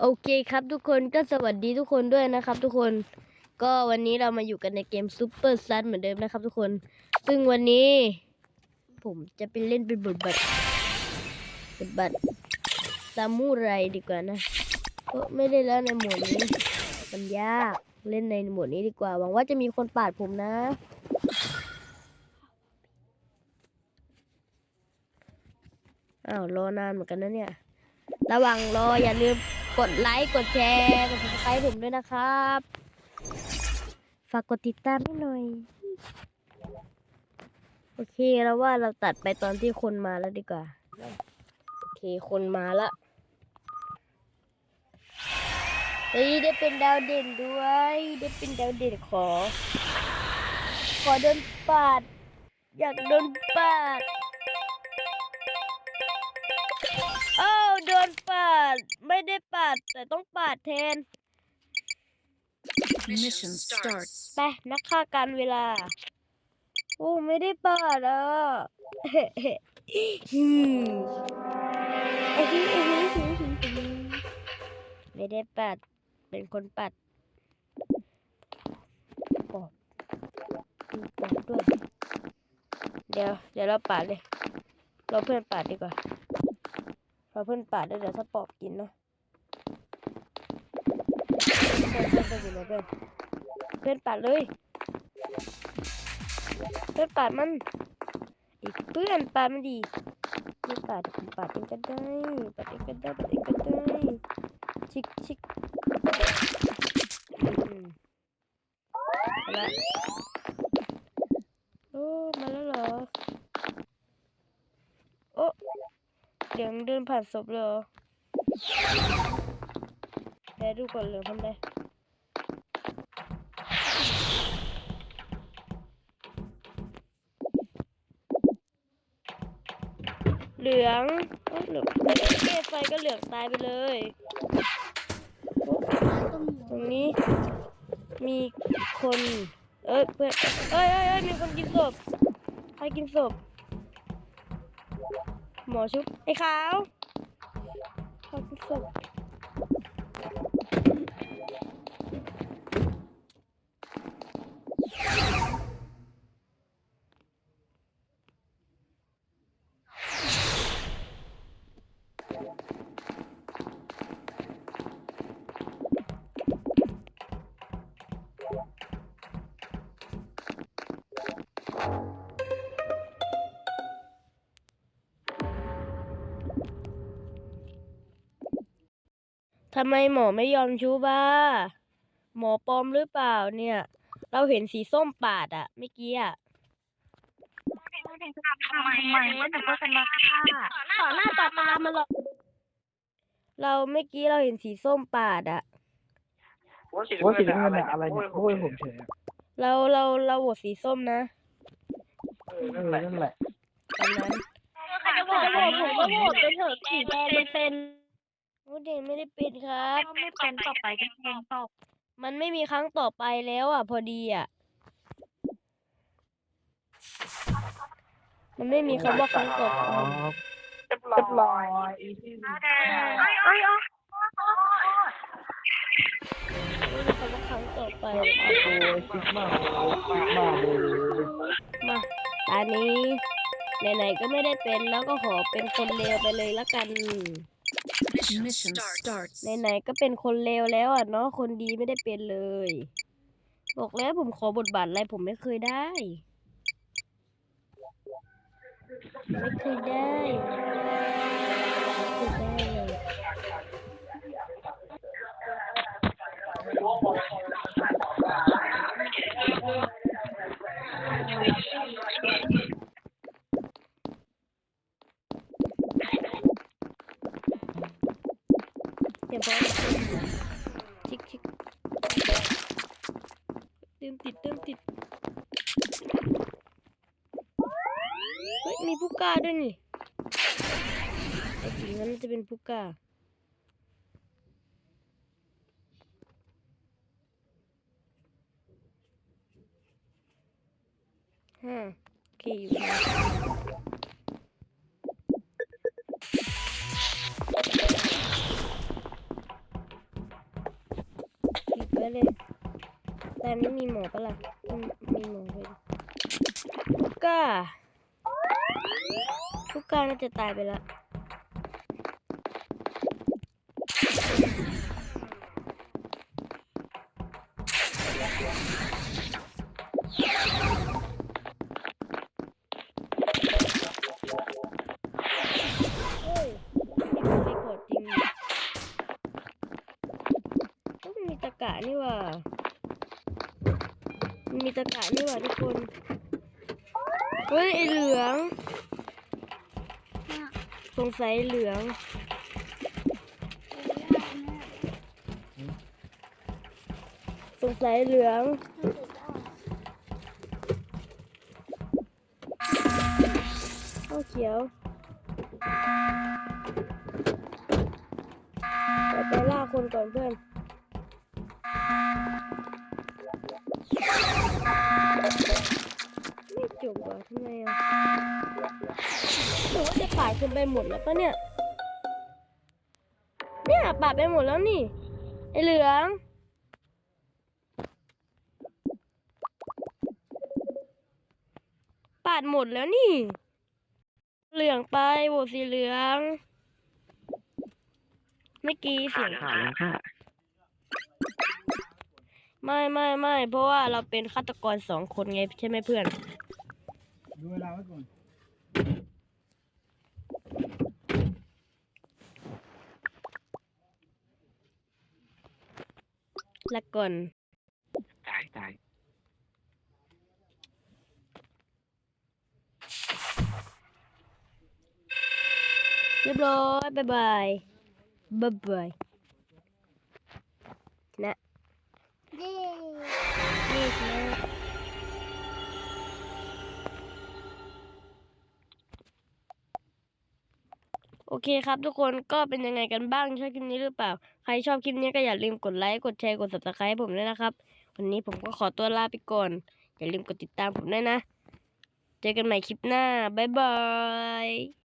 โอเคครับทุกคนก็สวัสดีทุกคนด้วยนะครับ ทุกคนก็วันนี้เรามาอยู่กันในเกมซูเปอร์ซันเหมือนเดิมนะครับ ทุกคน ซึ่งวันนี้ ผมจะไปเล่นเป็นบทบาทบทบาทซามูไรดีกว่านะเพราะไม่ได้แล้วในหมวดนี้ มันยากเล่นในหมวดนี้ดีกว่าหวังว่าจะมีคนปาดผมนะอ้าวรอนานเหมือนกันนะเนี่ย ระว่างรออย่าลืม กดไลค์กดแชร์กด subscribe ผมด้วยนะครับ ฝากกดติดตามให้หน่อย โอเคแล้วว่าเราตัดไปตอนที่คนมาแล้วดีกว่า โอเคคนมาละเฮ้ยได้เป็นดาวเด่นด้วย ได้เป็นดาวเด่นขอ ขอโดนปาด อยากโดนปาด ไม่ได้ปาดแต่ต้องปาดแทน Mission starts. ไปนักฆ่าการเวลา โอ้ไม่ได้ปาดอะไม่ได้ปัดเป็นคนปัดปอบมีปอบด้วยเดี๋ยวเดี๋ยวเราปาดเลย เราเพื่อนปาดดีกว่าเราเพื่อนปาดได้เดี๋ยวถ้าปอบกินนะเพื่อน เพื่อนเพื่อนอยู่ไหนเพื่อนเพื่อนปาดเลย เพื่อนปาดมันอีกเพื่อนปาดมันดีไม่อนปาดผมปาดเองก็ได้ปาดเองก็ได้ปาดเองก็ได้ชิกชิกมมาละโอ้มาแล้วเหรอโอ้เหลืองเดินผ่านศพเลยเหรอแพ้ดูก่อนเหลืองทำได้ เหลืองเอ้าเหลืองเกไฟก็เหลืองตายไปเลย ตรงนี้มีคน เอ้ยเพื่อนเอ้ยเอ้ยเอ้ยมีคนกินศพ ใครกินศพ หมอชุบไอ้ขาวขาวกินศพ ทำไมหมอไม่ยอมชุบอะหมอปลอมหรือเปล่าเนี่ย เราเห็นสีส้มปาดอะเมื่อกี้อะทำไมว่าหนูก็จะมาฆ่าต่อหน้าต่อตามาหรอกเราเมื่อกี้เราเห็นสีส้มปาดอะว่าสีน้ำเงินอะอะไรเนี่ยโอ้ยผมเฉยเราเราเราโหวตสีส้มนะนั่นแหละนั่นแหละตอนนั้นใครจะบอกผมผมก็โหวตไปเถอะสีแดงเป็น โอ้เด็กไม่ได้เป็นครับก็ไม่เป็นต่อไปก็แทงต่อมันไม่มีครั้งต่อไปแล้วอะ พอดีอะ มันไม่มีคำว่าครั้งต่อไปเรียบร้อยเอ้ยเอ้ยไม่มีคำว่าครั้งต่อไปโอ้ยซิกมาซิกมาเลยมาตอนนี้ไหนๆก็ไม่ได้เป็นแล้วก็ขอเป็นคนเลวไปเลยละกัน Mission starts. ไหนๆก็เป็นคนเลวแล้วอะเนาะคนดีไม่ได้เป็นเลย บอกแล้วผมขอบทบาทอะไรผมไม่เคยได้ ไม่เคยได้ เดี๋ยวพอชิกชิกเติมติดเติมติ ปะล่ะมีหมอเลยลูก้าลูก้าน่าจะตายไปแล้วเฮ้ยมีคนรีพอร์ตจริงดิก็มันมีตะกะนี่หว่า มันมีตะกะนี่หว่าทุกคน เฮ้ยไอเหลือง สงสัยเหลือง สงสัยเหลืองเอาเขียวไปไปล่าคนก่อนเพื่อนาจะปาดกันไปหมดแล้วปะเนี่ย เนี่ยปาดไปหมดแล้วนี่ ไอเหลือง ปาดหมดแล้วนี่ เหลืองไปโหวตสีเหลือง เมื่อกี้เสียงผ่านแล้วค่ะ ไม่ไม่ไม่เพราะว่าเราเป็นฆาตกรสองคนไงใช่ไหมเพื่อน ดูเวลาไว้ก่อน ละก่อนตายตายเรียบร้อยบายบายบายบายนะเย้นี่นะ โอเคครับทุกคนก็เป็นยังไงกันบ้างชอบคลิปนี้หรือเปล่า ใครชอบคลิปนี้ก็อย่าลืมกดไลค์กดแชร์กด subscribe ผมด้วยนะครับ วันนี้ผมก็ขอตัวลาไปก่อน อย่าลืมกดติดตามผมด้วยนะ เจอกันใหม่คลิปหน้า บ๊ายบาย